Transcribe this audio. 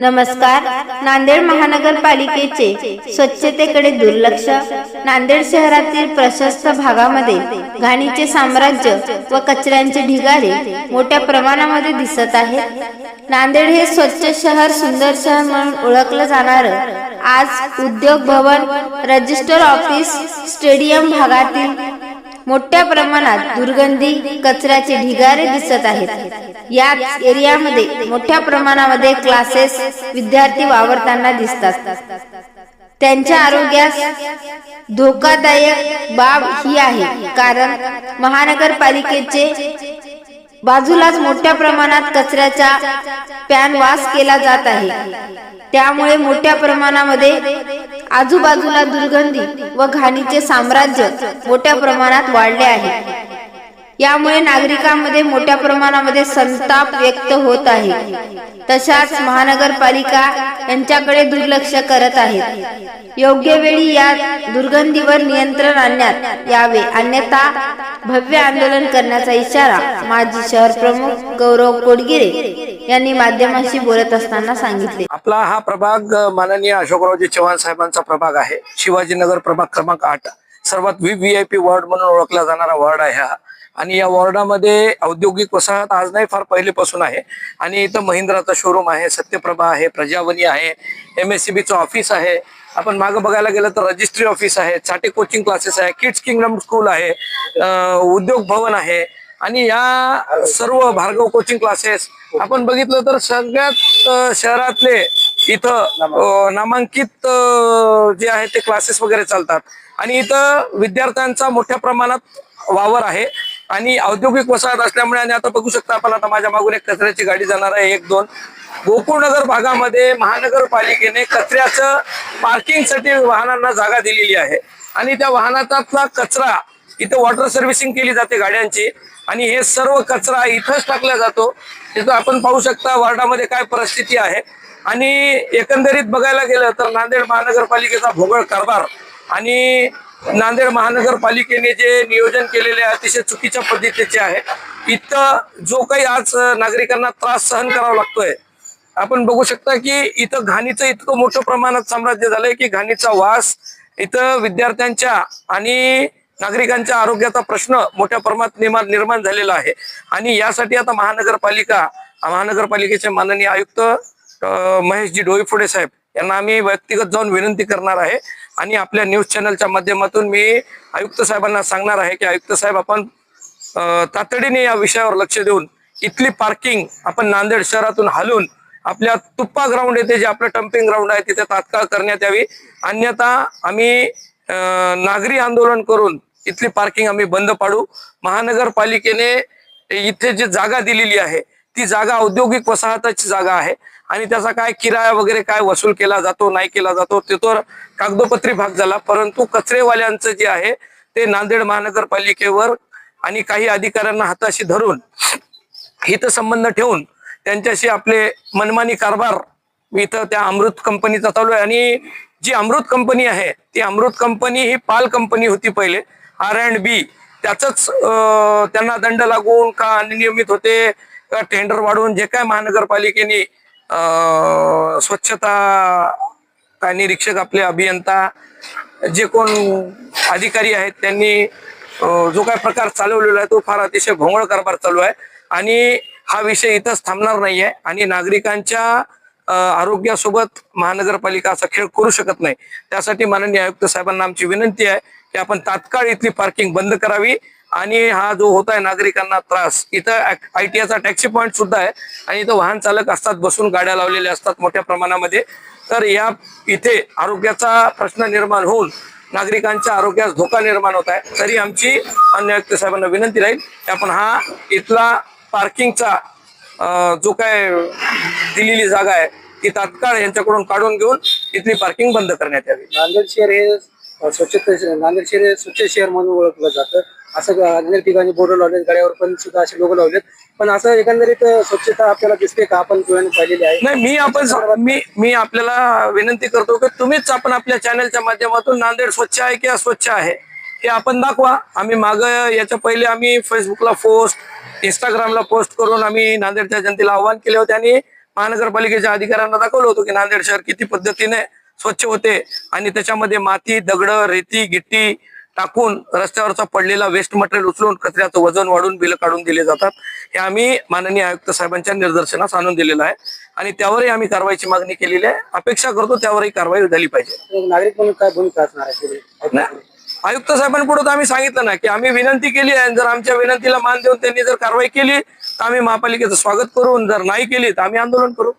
नमस्कार. नांदेड महानगरपालिकेचे स्वच्छतेकडे दुर्लक्ष. नांदेड शहरातील प्रशस्त भागामध्ये घाणीचे साम्राज्य व कचऱ्यांचे ढिगारे मोठ्या प्रमाणामध्ये दिसत आहेत. नांदेड हे स्वच्छ शहर सुंदर शहर म्हणून ओळखलं जाणार. आज उद्योग भवन रजिस्टर ऑफिस स्टेडियम भागातील मोठ्या प्रमाणात दुर्गंधी कचऱ्याचे ढिगारे दिसत आहेत. याच एरियामध्ये मोठ्या प्रमाणामध्ये क्लासेस विद्यार्थी वावरताना दिसतात. त्यांच्या आरोग्यास धोकादायक बाब ही आहे कारण महानगरपालिकेचे बाजूलाच मोठ्या प्रमाणात कचऱ्याचा पॅन वास केला जात आहे. त्यामुळे मोठ्या प्रमाणामध्ये आजूबाजूला दुर्गंधी व घाणीचे साम्राज्य मोठ्या प्रमाणात वाढले आहे. यामुळे नागरिकांमध्ये मोठ्या प्रमाणामध्ये संताप व्यक्त होत आहे. तशाच महानगरपालिका यांच्याकडे दुर्लक्ष करत आहेत. योग्य वेळी या दुर्गंधीवर नियंत्रण आणण्यात यावे. अन्यथा भव्य आंदोलन करण्याचा इशारा माजी शहर प्रमुख गौरव कोडगिरे यांनी माध्यमांशी बोलत असताना सांगितले. आपला हा प्रभाग माननीय अशोकरावजी चव्हाण साहेबांचा प्रभाग आहे. शिवाजीनगर प्रभाग क्रमांक आठ. सर्वात V V I P ward म्हणून ओळखला जाणारा वॉर्ड आहे हा. आणि या वॉर्डामध्ये औद्योगिक वसाहत आज नाही फार पहिलेपासून आहे. आणि इथं महिंद्राचा शोरूम आहे सत्यप्रभा आहे प्रजावनी आहे एम एस सी बीचं ऑफिस आहे. आपण मागं बघायला गेलं तर रजिस्ट्री ऑफिस आहे चाटे कोचिंग क्लासेस आहे किड्स किंगडम स्कूल आहे उद्योग भवन आहे. आणि या सर्व भार्गव कोचिंग क्लासेस आपण बघितलं तर सगळ्यात शहरातले इथं नामांकित जे आहे ते क्लासेस वगैरे चालतात. आणि इथं विद्यार्थ्यांचा मोठ्या प्रमाणात वावर आहे. आणि औद्योगिक वसाहत असल्यामुळे आणि आता बघू शकता आपण आता माझ्या मागून एक कचऱ्याची गाडी जाणार आहे एक दोन. गोकुळनगर भागामध्ये महानगरपालिकेने कचऱ्याचं पार्किंगसाठी वाहनांना जागा दिलेली आहे. आणि त्या वाहनातला कचरा इथं वॉटर सर्व्हिसिंग केली जाते गाड्यांची. आणि हे सर्व कचरा इथंच टाकला जातो. तिथं आपण पाहू शकता वॉर्डामध्ये काय परिस्थिती आहे. आणि एकंदरीत बघायला गेलं तर नांदेड महानगरपालिकेचा भोगळ कारभार आणि नांदेड महानगरपालिकेने जे नियोजन केलेले आहे अतिशय चुकीच्या पद्धतीचे आहे. इथं जो काही आज नागरिकांना त्रास सहन करावा लागतोय. आपण बघू शकता की इथं घाणीचं इतकं मोठं प्रमाणात साम्राज्य झालंय की घाणीचा वास इथं विद्यार्थ्यांच्या आणि नागरिकांच्या आरोग्याचा प्रश्न मोठ्या प्रमाणात निर्माण निर्माण झालेला आहे. आणि यासाठी आता महानगरपालिका महानगरपालिकेचे माननीय आयुक्त महेशजी डोईफोडे साहेब यांना आम्ही व्यक्तिगत जाऊन विनंती करणार आहे. आणि आपल्या न्यूज चॅनलच्या माध्यमातून मी आयुक्त साहेबांना सांगणार आहे की आयुक्त साहेब आपण तातडीने या विषयावर लक्ष देऊन इथली पार्किंग आपण नांदेड शहरातून हलून आपल्या तुप्पा ग्राउंड येथे जे आपलं टम्पिंग ग्राउंड आहे तिथे तात्काळ करण्यात यावी. अन्यथा आम्ही नागरी आंदोलन करून इथली पार्किंग आम्ही बंद पाडू. महानगरपालिकेने इथे जी जागा दिलेली आहे ती जागा औद्योगिक वसाहताची जागा आहे. आणि त्याचा काय किराया वगैरे काय वसूल केला जातो नाही केला जातो ते तर कागदोपत्री भाग झाला. परंतु कचरेवाल्यांचं जे आहे ते नांदेड महानगरपालिकेवर आणि काही अधिकाऱ्यांना हाताशी धरून हितसंबंध ठेवून त्यांच्याशी आपले मनमानी कारभार इथं त्या अमृत कंपनीचा चालू आहे. आणि जी अमृत कंपनी आहे ती अमृत कंपनी ही पाल कंपनी होती पहिले. R and B. त्याचंच त्यांना दंड लागून का अनियमित होते का टेंडर वाढवून जे काय महानगरपालिकेने स्वच्छता काय निरीक्षक आपले अभियंता जे कोण अधिकारी आहेत त्यांनी जो काय प्रकार चालवलेला आहे तो फार अतिशय भोंगळ कारभार चालू आहे. आणि हा विषय इथंच थांबणार नाही आहे आणि नागरिकांच्या आरोग्यासोबत महानगरपालिका असा खेळ करू शकत नाही. त्यासाठी माननीय आयुक्त साहेबांना आमची विनंती आहे की आपण तात्काळ इथली पार्किंग बंद करावी. आणि हा जो होत आहे नागरिकांना त्रास इथं आयटीआयचा टॅक्सी पॉईंट सुद्धा आहे. आणि इथं वाहन चालक असतात बसून गाड्या लावलेल्या असतात मोठ्या प्रमाणामध्ये. तर या इथे आरोग्याचा प्रश्न निर्माण होऊन नागरिकांच्या आरोग्यास धोका निर्माण होत आहे. तरी आमची अन्य आयुक्त साहेबांना विनंती राहील की आपण हा इथला पार्किंगचा जो काय दिलेली जागा आहे ती तात्काळ यांच्याकडून काढून घेऊन इथली पार्किंग बंद करण्यात यावी. नांदेड शहर हे स्वच्छता नांदेड शहर हे स्वच्छ शहर म्हणून ओळखलं जातं. असं अनेक ठिकाणी बोर्ड लावलेत गाड्यावर पण सुद्धा असे लोक लावलेत. पण असं एकंदरीत स्वच्छता आपल्याला दिसते का? आपण डोळ्याने पाहिलेली आहे. नाही मी आपण मी मी आपल्याला विनंती करतो की तुम्हीच आपण आपल्या चॅनलच्या माध्यमातून नांदेड स्वच्छ आहे की अस्वच्छ आहे हे आपण दाखवा. आम्ही माग याच्या पहिले आम्ही फेसबुकला पोस्ट इंस्टाग्रामला पोस्ट करून आम्ही नांदेडच्या जनतेला आव्हान केले होते आणि महानगरपालिकेच्या अधिकाऱ्यांना दाखवलं होतं की नांदेड शहर किती पद्धतीने स्वच्छ होते आणि त्याच्यामध्ये माती दगड रेती गिट्टी टाकून रस्त्यावरचा पडलेला वेस्ट मटेरियल उचलून कचऱ्याचं वजन वाढून बिलं काढून दिले जातात. हे आम्ही माननीय आयुक्त साहेबांच्या निदर्शनास आणून दिलेलं आहे. आणि त्यावरही आम्ही कारवाईची मागणी केलेली आहे. अपेक्षा करतो त्यावरही कारवाई झाली पाहिजे. नागरिक म्हणून काय भूमिका असणार. आयुक्त साहेबांपुढे तर आम्ही सांगितलं ना की आम्ही विनंती केली आहे. जर आमच्या विनंतीला मान देऊन त्यांनी जर कारवाई केली तर आम्ही महापालिकेचं स्वागत करून जर नाही केली तर आम्ही आंदोलन करू.